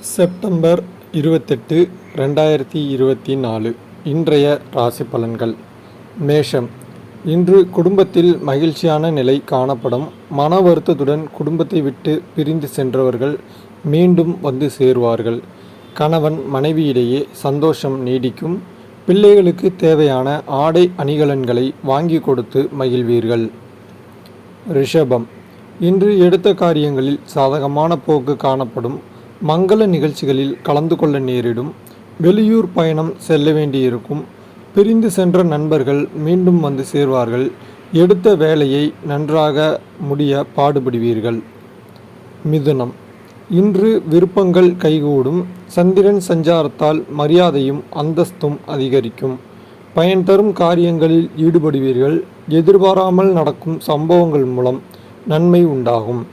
September இருபத்தெட்டு ரெண்டாயிரத்தி இருபத்தி நாலு. இன்றைய ராசி பலன்கள். மேஷம். இன்று குடும்பத்தில் மகிழ்ச்சியான நிலை காணப்படும். மன வருத்தத்துடன் குடும்பத்தை விட்டு பிரிந்து சென்றவர்கள் மீண்டும் வந்து சேருவார்கள். கணவன் மனைவியிடையே சந்தோஷம் நீடிக்கும். பிள்ளைகளுக்கு தேவையான ஆடை அணிகலன்களை வாங்கி கொடுத்து மகிழ்வீர்கள். ரிஷபம். இன்று எடுத்த காரியங்களில் சாதகமான போக்கு காணப்படும். மங்கள நிகழ்ச்சிகளில் கலந்து கொள்ள நேரிடும். வெளியூர் பயணம் செல்ல வேண்டியிருக்கும். பிரிந்து சென்ற நண்பர்கள் மீண்டும் வந்து சேர்வார்கள். எடுத்த வேலையை நன்றாக முடிய பாடுபடுவீர்கள். மிதுனம். இன்று விருப்பங்கள் கைகூடும். சந்திரன் சஞ்சாரத்தால் மரியாதையும் அந்தஸ்தும் அதிகரிக்கும். பயன் தரும் காரியங்களில் ஈடுபடுவீர்கள். எதிர்பாராமல் நடக்கும் சம்பவங்கள் மூலம் நன்மை உண்டாகும்.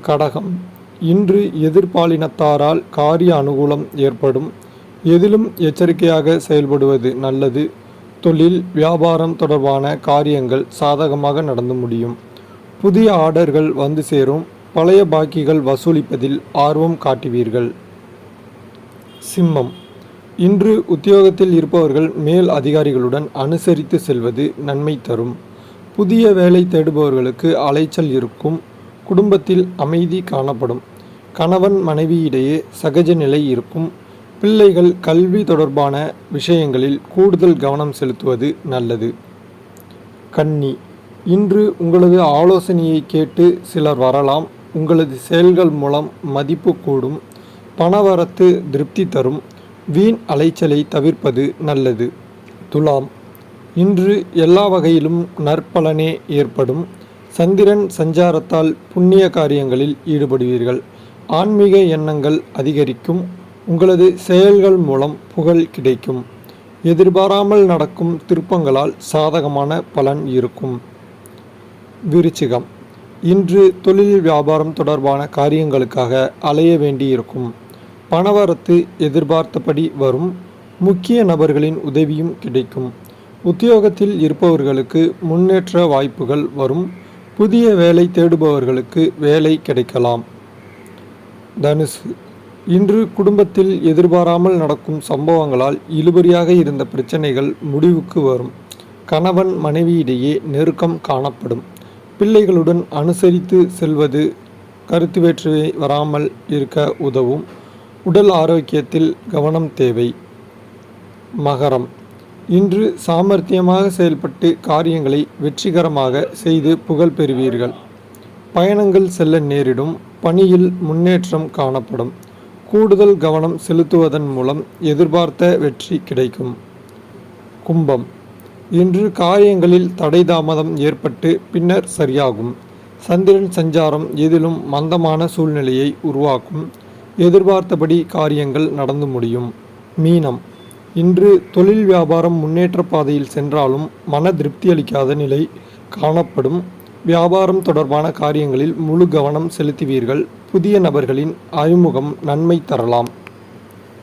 கடகம். இன்று எதிர்பாலினத்தாரால் காரிய அனுகூலம் ஏற்படும். எதிலும் எச்சரிக்கையாக செயல்படுவது நல்லது. தொழில் வியாபாரம் தொடர்பான காரியங்கள் சாதகமாக நடந்து முடியும். புதிய ஆர்டர்கள் வந்து சேரும். பழைய பாக்கிகள் வசூலிப்பதில் ஆர்வம் காட்டுவீர்கள். சிம்மம். இன்று உத்தியோகத்தில் இருப்பவர்கள் மேல் அதிகாரிகளுடன் அனுசரித்து செல்வது நன்மை தரும். புதிய வேலை தேடுபவர்களுக்கு அலைச்சல் இருக்கும். குடும்பத்தில் அமைதி காணப்படும். கணவன் மனைவியிடையே சகஜ நிலை இருக்கும். பிள்ளைகள் கல்வி தொடர்பான விஷயங்களில் கூடுதல் கவனம் செலுத்துவது நல்லது. கன்னி இன்று உங்களது ஆலோசனையை கேட்டு சிலர் வரலாம். உங்களது செயல்கள் மூலம் மதிப்பு கூடும். பணவரத்து திருப்தி தரும். வீண் அலைச்சலை தவிர்ப்பது நல்லது. துலாம் இன்று எல்லா வகையிலும் நற்பலனே ஏற்படும். சந்திரன் சஞ்சாரத்தால் புண்ணிய காரியங்களில் ஈடுபடுவீர்கள். ஆன்மீக எண்ணங்கள் அதிகரிக்கும். உங்களது செயல்கள் மூலம் புகழ் கிடைக்கும். எதிர்பாராமல் நடக்கும் திருப்பங்களால் சாதகமான பலன் இருக்கும். விருச்சிகம். இன்று தொழில் வியாபாரம் தொடர்பான காரியங்களுக்காக அலைய வேண்டியிருக்கும். பணவரத்து எதிர்பார்த்தபடி வரும். முக்கிய நபர்களின் உதவியும் கிடைக்கும். உத்தியோகத்தில் இருப்பவர்களுக்கு முன்னேற்ற வாய்ப்புகள் வரும். புதிய வேலை தேடுபவர்களுக்கு வேலை கிடைக்கலாம். தனுசு இன்று குடும்பத்தில் எதிர்பாராமல் நடக்கும் சம்பவங்களால் இழுபறியாக இருந்த பிரச்சனைகள் முடிவுக்கு வரும். கணவன் மனைவியிடையே நெருக்கம் காணப்படும். பிள்ளைகளுடன் அனுசரித்து செல்வது கருத்து வேற்றுமை வராமல் இருக்க உதவும். உடல் ஆரோக்கியத்தில் கவனம் தேவை. மகரம். இன்று சாமர்த்தியமாக செயல்பட்டு காரியங்களை வெற்றிகரமாக செய்து புகழ் பெறுவீர்கள். பயணங்கள் செல்ல நேரிடும் பணியில் முன்னேற்றம் காணப்படும். கூடுதல் கவனம் செலுத்துவதன் மூலம் எதிர்பார்த்த வெற்றி கிடைக்கும். கும்பம். இன்று காரியங்களில் தடை தாமதம் ஏற்பட்டு பின்னர் சரியாகும். சந்திரன் சஞ்சாரம் எதிலும் மந்தமான சூழ்நிலையை உருவாக்கும். எதிர்பார்த்தபடி காரியங்கள் நடந்து முடியும். மீனம். இன்று தொழில் வியாபாரம் முன்னேற்ற பாதையில் சென்றாலும் மன திருப்தி அளிக்காத நிலை காணப்படும். வியாபாரம் தொடர்பான காரியங்களில் முழு கவனம் செலுத்துவீர்கள். புதிய நபர்களின் அறிமுகம் நன்மை தரலாம்.